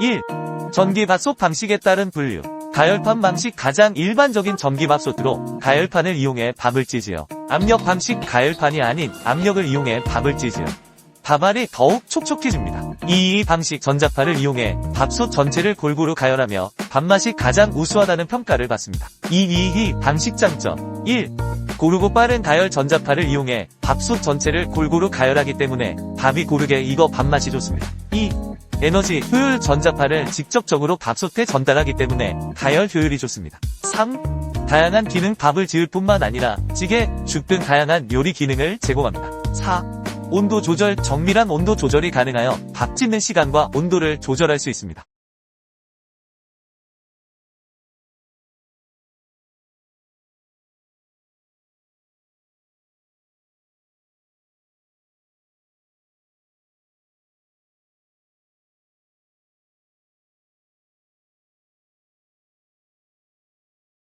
1. 전기밥솥 방식에 따른 분류. 가열판 방식 가장 일반적인 전기밥솥으로 가열판을 이용해 밥을 찌지요. 압력 방식 가열판이 아닌 압력을 이용해 밥을 찌지요. 밥알이 더욱 촉촉해집니다. 2. 방식 전자파를 이용해 밥솥 전체를 골고루 가열하며 밥맛이 가장 우수하다는 평가를 받습니다. 2. 방식 장점 1. 고르고 빠른 가열 전자파를 이용해 밥솥 전체를 골고루 가열하기 때문에 밥이 고르게 익어 밥맛이 좋습니다. 2. 에너지 효율 전자파를 직접적으로 밥솥에 전달하기 때문에 가열 효율이 좋습니다. 3. 다양한 기능 밥을 지을 뿐만 아니라 찌개, 죽 등 다양한 요리 기능을 제공합니다. 4. 온도 조절 정밀한 온도 조절이 가능하여 밥 짓는 시간과 온도를 조절할 수 있습니다.